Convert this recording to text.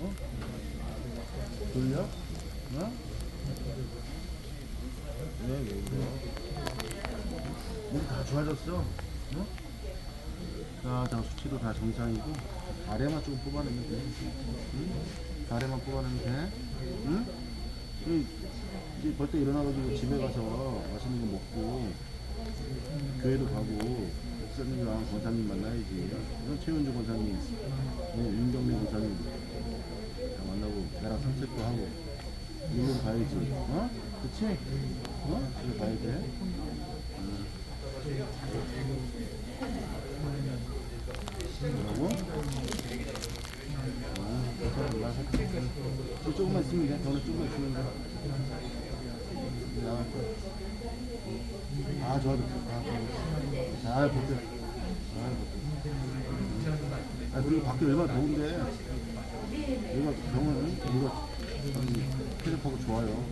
어? 졸려? 어? 왜, 왜 그래? 몸이 다 좋아졌어. 어? 자, 저 수치도 다 정상이고, 아래만 좀 뽑아내면 돼. 응? 아래만 뽑아내면 돼. 응? 응. 이제 벌써 일어나가지고 집에 가서 맛있는 거 먹고, 교회도 가고, 목사님이랑 권사님 만나야지. 응? 최은주 권사님, 응? 윤경래 권사님 다 만나고, 나랑 산책도 하고, 일로 가야지. 어? 그치? 어? 집에 가야 돼. 응. 뭐라고? 아, 조금만 있으면 돼. 더는 조금만 있으면 돼. 나갈 거야. 아, 좋아, 좋아. 아. 잘 버텨. 잘 버텨. 아, 그리고 밖에 얼마나 더운데. 좋아요.